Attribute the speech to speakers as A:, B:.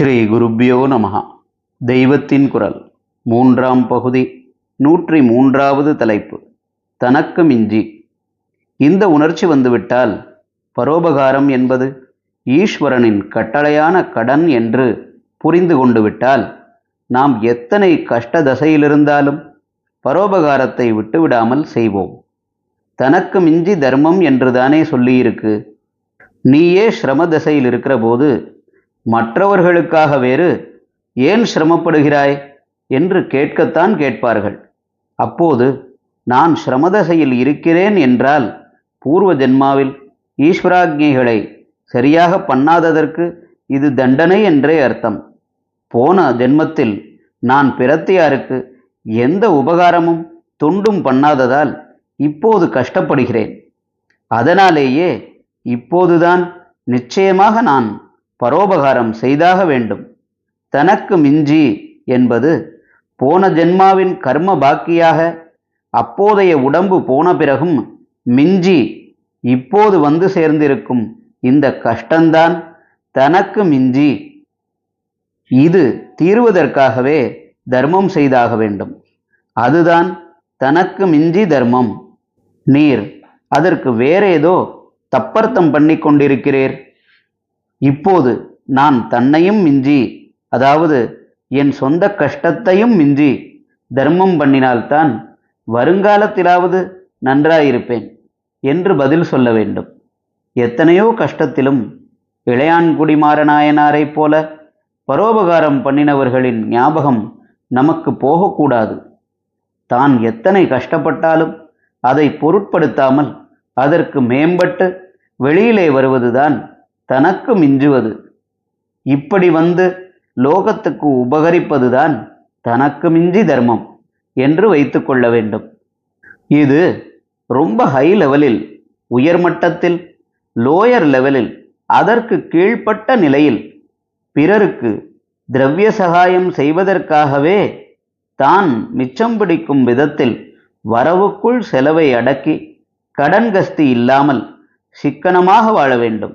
A: ஸ்ரீ குருப்பியோ நமஹா. தெய்வத்தின் குரல். மூன்றாம் பகுதி. நூற்றி மூன்றாவது தலைப்பு. தனக்கு மிஞ்சி இந்த உணர்ச்சி வந்துவிட்டால் பரோபகாரம் என்பது ஈஸ்வரனின் கட்டளையான கடன் என்று புரிந்து கொண்டு விட்டால் நாம் எத்தனை கஷ்ட தசையிலிருந்தாலும் பரோபகாரத்தை விட்டுவிடாமல் செய்வோம். தனக்கு மிஞ்சி தர்மம் என்றுதானே சொல்லியிருக்கு. நீயே சிரம தசையில் இருக்கிற போது மற்றவர்களுக்காக வேறு ஏன் சிரமப்படுகிறாய்? என்று கேட்கத்தான் கேட்பார்கள். அப்போது நான் சிரமதசையில் இருக்கிறேன் என்றால் பூர்வ ஜென்மாவில் ஈஸ்வராஜ்ஞைகளை சரியாக பண்ணாததற்கு இது தண்டனை என்றே அர்த்தம். போன ஜென்மத்தில் நான் பிறத்தியாருக்கு எந்த உபகாரமும் தொண்டும் பண்ணாததால் இப்போது கஷ்டப்படுகிறேன். அதனாலேயே இப்போதுதான் நிச்சயமாக நான் பரோபகாரம் செய்தாக வேண்டும். தனக்கு மிஞ்சி என்பது போன ஜென்மாவின் கர்ம பாக்கியாக அப்போதைய உடம்பு போன பிறகும் மிஞ்சி இப்போது வந்து சேர்ந்திருக்கும் இந்த கஷ்டந்தான் தனக்கு மிஞ்சி. இது தீர்வதற்காகவே தர்மம் செய்தாக வேண்டும். அதுதான் தனக்கு மிஞ்சி தர்மம். நீர் அதற்கு வேறேதோ தப்பர்த்தம் பண்ணி கொண்டிருக்கிறீர் இப்போது நான் தன்னையும் மிஞ்சி அதாவது என் சொந்த கஷ்டத்தையும் மிஞ்சி தர்மம் பண்ணினால்தான் வருங்காலத்திலாவது நன்றாயிருப்பேன் என்று பதில் சொல்ல வேண்டும். எத்தனையோ கஷ்டத்திலும் இளையான்குடி மாறநாயனாரைப் போல பரோபகாரம் பண்ணினவர்களின் ஞாபகம் நமக்கு போகக்கூடாது. தான் எத்தனை கஷ்டப்பட்டாலும் அதை பொருட்படுத்தாமல் அதற்கு மேம்பட்டு வெளியிலே வருவதுதான் தனக்கு மிஞ்சுவது. இப்படி வந்து லோகத்துக்கு உபகரிப்பதுதான் தனக்கு மிஞ்சி தர்மம் என்று வைத்துக்கொள்ள வேண்டும். இது ரொம்ப ஹை லெவலில் உயர்மட்டத்தில் லோயர் லெவலில் அதற்கு கீழ்ப்பட்ட நிலையில் பிறருக்கு திரவிய சகாயம் செய்வதற்காகவே தான் மிச்சம் பிடிக்கும் விதத்தில் வரவுக்குள் செலவை அடக்கி கடன் கஸ்தி இல்லாமல் சிக்கனமாக வாழ வேண்டும்.